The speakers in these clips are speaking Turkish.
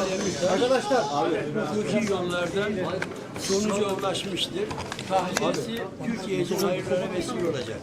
Demirtaş hukuki yollardan sonuca ulaşmıştır. Tahliyesi Türkiye için hayırlara vesile olacak.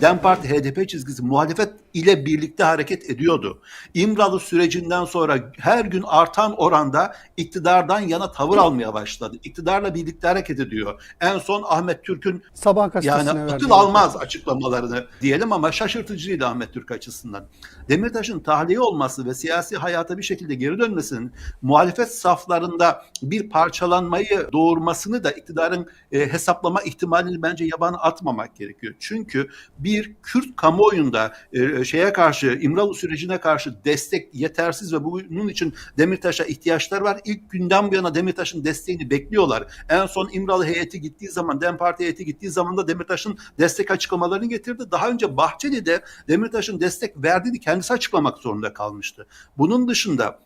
DEM Parti HDP çizgisi muhalefet ile birlikte hareket ediyordu. İmralı sürecinden sonra her gün artan oranda iktidardan yana tavır almaya başladı. İktidarla birlikte hareket ediyor. En son Ahmet Türk'ün Sabah yani akıl almaz açıklamalarını diyelim ama şaşırtıcıydı Ahmet Türk açısından. Demirtaş'ın tahliye olması ve siyasi hayata bir şekilde geri dönmesinin muhalefet saflarında bir parçalanmayı doğurmasını da iktidarın e, hesaplama ihtimalini bence yabana atmamak gerekiyor. Çünkü bir Kürt kamuoyunda e, şeye karşı İmralı sürecine karşı destek yetersiz ve bunun için Demirtaş'a ihtiyaçlar var. İlk günden bu yana Demirtaş'ın desteğini bekliyorlar. En son İmralı heyeti gittiği zaman, DEM Parti heyeti gittiği zaman da Demirtaş'ın destek açıklamalarını getirdi. Daha önce Bahçeli de Demirtaş'ın destek verdiğini kendisi açıklamak zorunda kalmıştı. Bunun dışında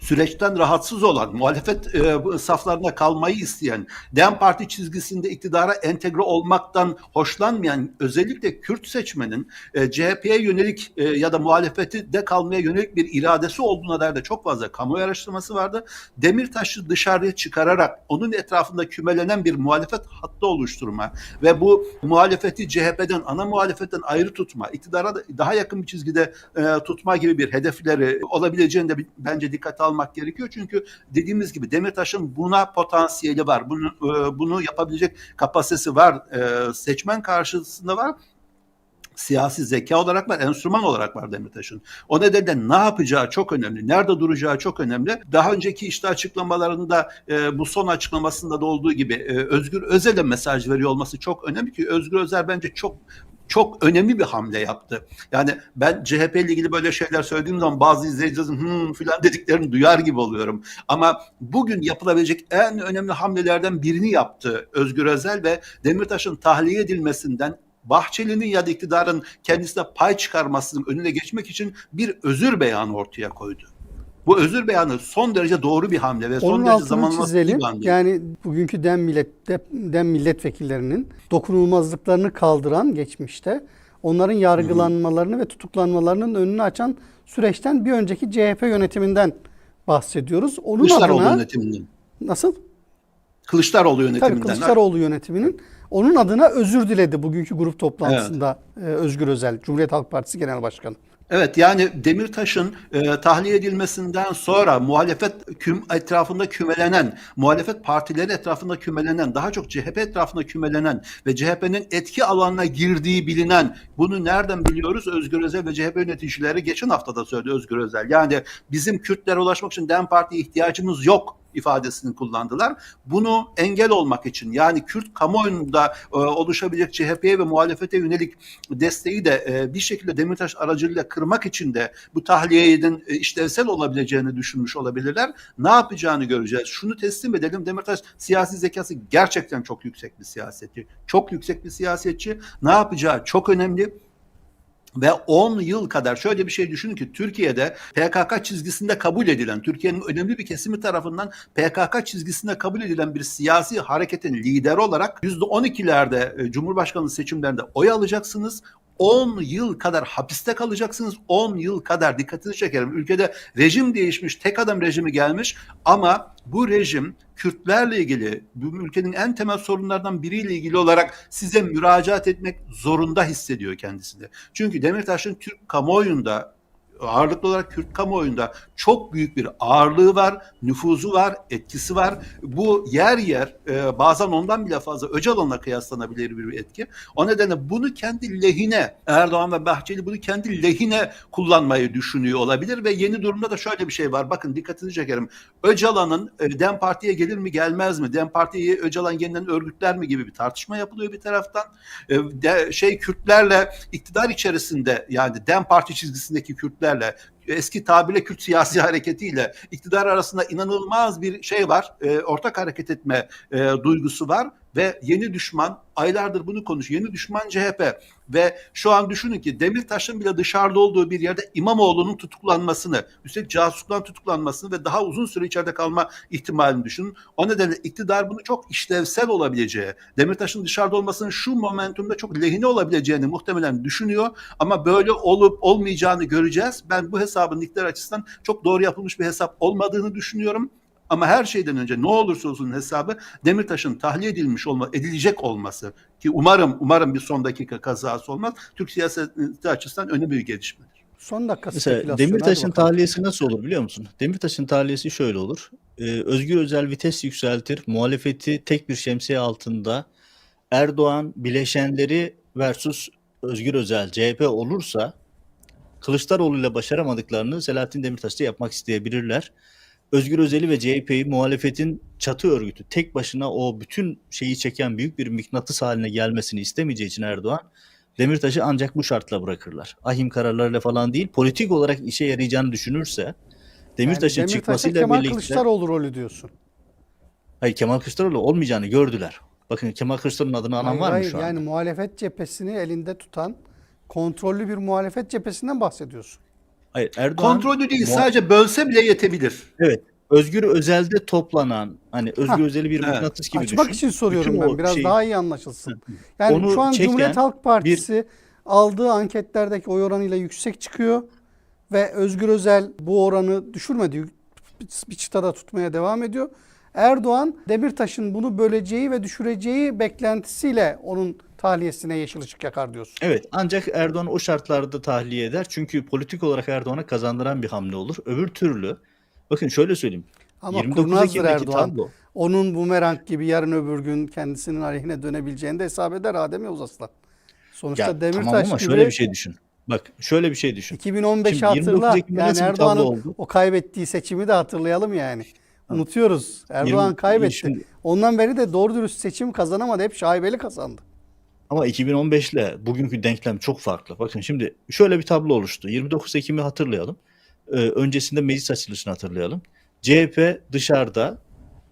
süreçten rahatsız olan, muhalefet e, saflarına kalmayı isteyen, DEM Parti çizgisinde iktidara entegre olmaktan hoşlanmayan özellikle Kürt seçmenin e, CHP'ye yönelik e, ya da muhalefeti de kalmaya yönelik bir iradesi olduğuna dair de çok fazla kamuoyu araştırması vardı. Demirtaş'ı dışarıya çıkararak onun etrafında kümelenen bir muhalefet hattı oluşturma ve bu muhalefeti CHP'den, ana muhalefetten ayrı tutma, iktidara da daha yakın bir çizgide e, tutma gibi bir hedefleri olabileceğini de bence dikkate almak gerekiyor. Çünkü dediğimiz gibi Demirtaş'ın buna potansiyeli var. Bunu e, bunu yapabilecek kapasitesi var. E, seçmen karşısında var siyasi zeka olarak var, enstrüman olarak var Demirtaş'ın. O nedenle ne yapacağı çok önemli, nerede duracağı çok önemli. Daha önceki işte açıklamalarında e, bu son açıklamasında da olduğu gibi e, Özgür Özel'e mesaj veriyor olması çok önemli ki Özgür Özel bence çok çok önemli bir hamle yaptı. Yani ben CHP ile ilgili böyle şeyler söylediğim zaman bazı izleyicilerin hmm filan dediklerini duyar gibi oluyorum. Ama bugün yapılabilecek en önemli hamlelerden birini yaptı Özgür Özel ve Demirtaş'ın tahliye edilmesinden Bahçeli'nin ya da iktidarın kendisine pay çıkarmasının önüne geçmek için bir özür beyanı ortaya koydu. Bu özür beyanı son derece doğru bir hamle ve son Onun derece altını zamanlaması bir hamle. Yani bugünkü dem millet de- dem milletvekillerinin dokunulmazlıklarını kaldıran geçmişte onların yargılanmalarını ve tutuklanmalarının önünü açan süreçten bir önceki CHP yönetiminden bahsediyoruz. Onun Kılıçdaroğlu adına yönetiminden. nasıl? Kılıçdaroğlu Tabii yönetiminden. Kılıçdaroğlu yönetiminin onun adına özür diledi bugünkü grup toplantısında e, Özgür Özel, Cumhuriyet Halk Partisi Genel Başkanı. Evet yani Demirtaş'ın e, tahliye edilmesinden sonra muhalefet küm, etrafında kümelenen, muhalefet partileri etrafında kümelenen, daha çok CHP etrafında kümelenen ve CHP'nin etki alanına girdiği bilinen, bunu nereden biliyoruz? Özgür Özel ve CHP yöneticileri geçen hafta da söyledi Özgür Özel. Yani bizim Kürtlere ulaşmak için DEM Parti'ye ihtiyacımız yok ifadesini kullandılar. Bunu engel olmak için yani Kürt kamuoyunda e, oluşabilecek CHP'ye ve muhalefete yönelik desteği de e, bir şekilde Demirtaş aracılığıyla kırmak için de bu tahliyenin e, işlevsel olabileceğini düşünmüş olabilirler. Ne yapacağını göreceğiz. Şunu teslim edelim. Demirtaş siyasi zekası gerçekten çok yüksek bir siyasetçi. Çok yüksek bir siyasetçi. Ne yapacağı çok önemli. Ve 10 yıl kadar şöyle bir şey düşünün ki Türkiye'de PKK çizgisinde kabul edilen, Türkiye'nin önemli bir kesimi tarafından PKK çizgisinde kabul edilen bir siyasi hareketin lideri olarak %12'lerde e, Cumhurbaşkanlığı seçimlerinde oy alacaksınız. 10 yıl kadar hapiste kalacaksınız. 10 yıl kadar dikkatini çekerim. Ülkede rejim değişmiş, tek adam rejimi gelmiş ama bu rejim Kürtlerle ilgili, bu ülkenin en temel sorunlardan biriyle ilgili olarak size müracaat etmek zorunda hissediyor kendisini. Çünkü Demirtaş'ın Türk kamuoyunda ağırlıklı olarak Kürt kamuoyunda çok büyük bir ağırlığı var, nüfuzu var, etkisi var. Bu yer yer e, bazen ondan bile fazla Öcalan'la kıyaslanabilir bir etki. O nedenle bunu kendi lehine Erdoğan ve Bahçeli bunu kendi lehine kullanmayı düşünüyor olabilir ve yeni durumda da şöyle bir şey var. Bakın dikkatinizi çekerim. Öcalan'ın e, DEM Parti'ye gelir mi gelmez mi? DEM Parti'yi Öcalan yeniden örgütler mi gibi bir tartışma yapılıyor bir taraftan. E, de, şey Kürtlerle iktidar içerisinde yani DEM Parti çizgisindeki Kürtlerle eski tabirle Kürt siyasi hareketiyle iktidar arasında inanılmaz bir şey var. e, ortak hareket etme e, duygusu var. Ve yeni düşman aylardır bunu konuşuyor. Yeni düşman CHP ve şu an düşünün ki Demirtaş'ın bile dışarıda olduğu bir yerde İmamoğlu'nun tutuklanmasını, üstelik casusluktan tutuklanmasını ve daha uzun süre içeride kalma ihtimalini düşünün. O nedenle iktidar bunu çok işlevsel olabileceği, Demirtaş'ın dışarıda olmasının şu momentumda çok lehine olabileceğini muhtemelen düşünüyor. Ama böyle olup olmayacağını göreceğiz. Ben bu hesabın iktidar açısından çok doğru yapılmış bir hesap olmadığını düşünüyorum. Ama her şeyden önce ne olursa olsun hesabı Demirtaş'ın tahliye edilmiş olma, edilecek olması ki umarım umarım bir son dakika kazası olmaz. Türk siyaseti açısından önemli bir gelişmedir. Son dakika Mesela Demirtaş'ın tahliyesi nasıl olur biliyor musun? Demirtaş'ın tahliyesi şöyle olur. Ee, Özgür Özel vites yükseltir. Muhalefeti tek bir şemsiye altında Erdoğan bileşenleri versus Özgür Özel CHP olursa Kılıçdaroğlu ile başaramadıklarını Selahattin Demirtaş'ta yapmak isteyebilirler. Özgür Özel'i ve CHP'yi muhalefetin çatı örgütü tek başına o bütün şeyi çeken büyük bir mıknatıs haline gelmesini istemeyeceği için Erdoğan Demirtaş'ı ancak bu şartla bırakırlar. Ahim kararlarıyla falan değil, politik olarak işe yarayacağını düşünürse Demirtaş'ın Yani çıkmasıyla Kemal birlikte Kılıçdaroğlu rolü diyorsun. hayır Kemal Kılıçdaroğlu olmayacağını gördüler. Bakın Kemal Kılıçdaroğlu'nun adını anan Hayır, var mı hayır, şu an? Yani muhalefet cephesini elinde tutan kontrollü bir muhalefet cephesinden bahsediyorsun. Hayır Erdoğan Kontrollü değil muha- sadece bölse bile yetebilir. Evet. Özgür Özel'de toplanan hani Özgür Özel'i bir evet. mıknatıs gibi Açmak düşün. için soruyorum Bütün ben biraz şeyi- daha iyi anlaşılsın. Yani Onu şu an çeken Cumhuriyet Halk Partisi aldığı anketlerdeki oy oranıyla yüksek çıkıyor ve Özgür Özel bu oranı düşürmedi. Bir çıtada tutmaya devam ediyor. Erdoğan Demirtaş'ın bunu böleceği ve düşüreceği beklentisiyle onun tahliyesine yeşil ışık yakar diyorsun. Evet ancak Erdoğan o şartlarda tahliye eder. Çünkü politik olarak Erdoğan'a kazandıran bir hamle olur. Öbür türlü bakın şöyle söyleyeyim. Ama 29 kurnazdır Erdoğan. tablo. Onun bumerang gibi yarın öbür gün kendisinin aleyhine dönebileceğini de hesap eder Adem Yavuz Aslan. Sonuçta Ya, Demirtaş tamam ama gibi şöyle bir şey düşün. Bak şöyle bir şey düşün. 2015'i Şimdi 29 hatırla. Yani Erdoğan'ın o kaybettiği seçimi de hatırlayalım yani. Unutuyoruz. Erdoğan 20 kaybetti. şimdi- Ondan beri de doğru dürüst seçim kazanamadı. Hep şaibeli kazandı. Ama 2015 ile bugünkü denklem çok farklı. Bakın şimdi şöyle bir tablo oluştu. 29 Ekim'i hatırlayalım. Ee, öncesinde meclis açılışını hatırlayalım. CHP dışarıda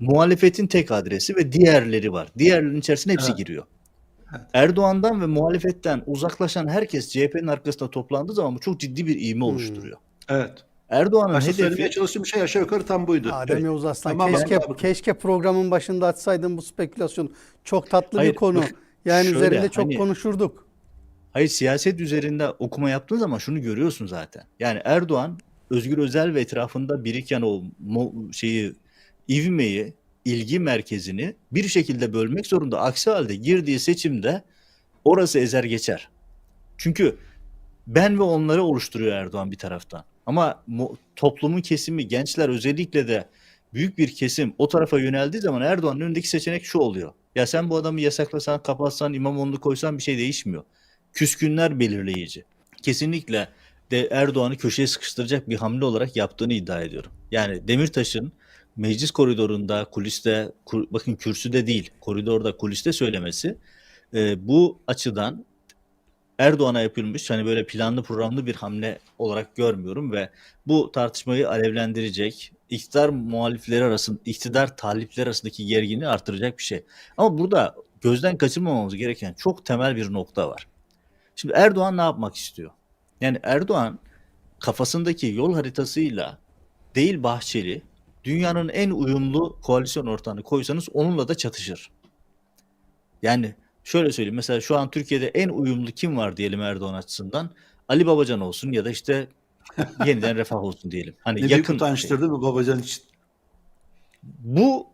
muhalefetin tek adresi ve diğerleri var. Diğerlerinin içerisine hepsi Evet. giriyor. Erdoğan'dan ve muhalefetten uzaklaşan herkes CHP'nin arkasında toplandığı zaman bu çok ciddi bir ivme oluşturuyor. Evet. Erdoğan'ın Başta söylemeye hedefi çalıştığım şey aşağı yukarı tam buydu. Adem Evet. Yavuz Aslan Tamam, keşke keşke programın başında açsaydın bu spekülasyon. Çok tatlı Hayır, bir konu. bak, yani şöyle, üzerinde çok hani- konuşurduk. Hayır siyaset üzerinde okuma yaptığın zaman şunu görüyorsun zaten. Yani Erdoğan Özgür Özel ve etrafında biriken o mo- şeyi ivmeyi, ilgi merkezini bir şekilde bölmek zorunda. Aksi halde girdiği seçimde orası ezer geçer. Çünkü ben ve onları oluşturuyor Erdoğan bir taraftan. Ama toplumun kesimi, gençler özellikle de büyük bir kesim o tarafa yöneldiği zaman Erdoğan'ın önündeki seçenek şu oluyor. Ya sen bu adamı yasaklasan, kapatsan, İmamoğlu'nu koysan bir şey değişmiyor küskünler belirleyici. Kesinlikle de Erdoğan'ı köşeye sıkıştıracak bir hamle olarak yaptığını iddia ediyorum. Yani Demirtaş'ın meclis koridorunda, kuliste, kur- bakın kürsüde değil, koridorda, kuliste söylemesi e, bu açıdan Erdoğan'a yapılmış hani böyle planlı programlı bir hamle olarak görmüyorum ve bu tartışmayı alevlendirecek, iktidar muhalifleri arasında, iktidar talipleri arasındaki gerginliği artıracak bir şey. Ama burada gözden kaçırmamamız gereken çok temel bir nokta var. Şimdi Erdoğan ne yapmak istiyor? Yani Erdoğan kafasındaki yol haritasıyla değil Bahçeli dünyanın en uyumlu koalisyon ortağını koysanız onunla da çatışır. Yani şöyle söyleyeyim mesela şu an Türkiye'de en uyumlu kim var diyelim Erdoğan açısından? Ali Babacan olsun ya da işte yeniden refah olsun diyelim. Hani Ne yakın şey. utançtır değil mi Babacan için? Bu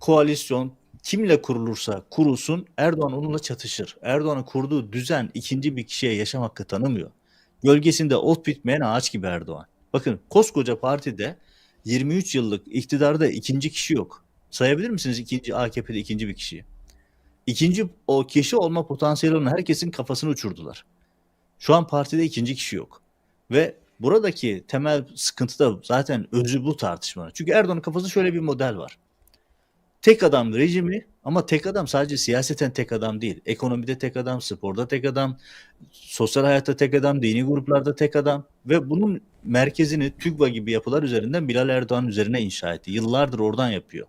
koalisyon kimle kurulursa kurulsun Erdoğan onunla çatışır. Erdoğan'ın kurduğu düzen ikinci bir kişiye yaşam hakkı tanımıyor. Gölgesinde ot bitmeyen ağaç gibi Erdoğan. Bakın koskoca partide 23 yıllık iktidarda ikinci kişi yok. Sayabilir misiniz ikinci AKP'de ikinci bir kişiyi? İkinci o kişi olma potansiyeli olan herkesin kafasını uçurdular. Şu an partide ikinci kişi yok. Ve buradaki temel sıkıntı da zaten özü bu tartışmanın. Çünkü Erdoğan'ın kafasında şöyle bir model var. Tek adam rejimi ama tek adam sadece siyaseten tek adam değil. Ekonomide tek adam, sporda tek adam, sosyal hayatta tek adam, dini gruplarda tek adam ve bunun merkezini TÜGVA gibi yapılar üzerinden Bilal Erdoğan üzerine inşa etti. Yıllardır oradan yapıyor.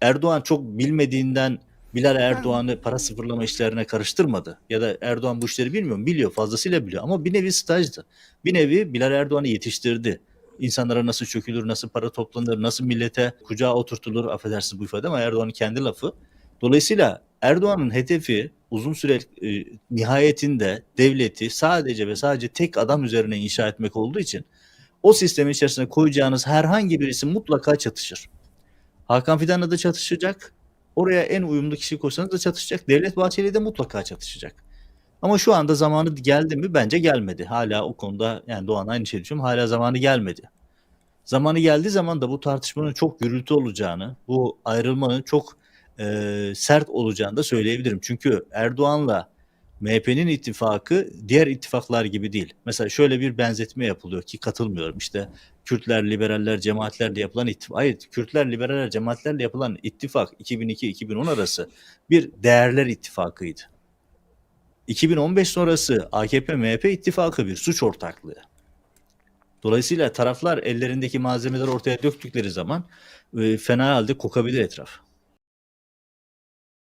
Erdoğan çok bilmediğinden Bilal Erdoğan'ı para sıfırlama işlerine karıştırmadı. Ya da Erdoğan bu işleri bilmiyor mu? Biliyor, fazlasıyla biliyor. Ama bir nevi stajdı. Bir nevi Bilal Erdoğan'ı yetiştirdi. İnsanlara nasıl çökülür, nasıl para toplanır, nasıl millete kucağa oturtulur, affedersiniz bu ifade ama Erdoğan'ın kendi lafı. Dolayısıyla Erdoğan'ın hedefi uzun süre e, nihayetinde devleti sadece ve sadece tek adam üzerine inşa etmek olduğu için o sistemin içerisine koyacağınız herhangi birisi mutlaka çatışır. Hakan Fidan'la da çatışacak. Oraya en uyumlu kişi koysanız da çatışacak. Devlet Bahçeli de mutlaka çatışacak. Ama şu anda zamanı geldi mi? Bence gelmedi. Hala o konuda yani Doğan aynı şey düşünüyorum. Hala zamanı gelmedi. Zamanı geldiği zaman da bu tartışmanın çok gürültü olacağını, bu ayrılmanın çok e, sert olacağını da söyleyebilirim. Çünkü Erdoğan'la MHP'nin ittifakı diğer ittifaklar gibi değil. Mesela şöyle bir benzetme yapılıyor ki katılmıyorum. İşte Kürtler, liberaller, cemaatlerle yapılan ittifak. Hayır, Kürtler, liberaller, cemaatlerle yapılan ittifak 2002-2010 arası bir değerler ittifakıydı. 2015 sonrası AKP-MHP ittifakı bir suç ortaklığı. Dolayısıyla taraflar ellerindeki malzemeleri ortaya döktükleri zaman e, fena halde kokabilir etraf.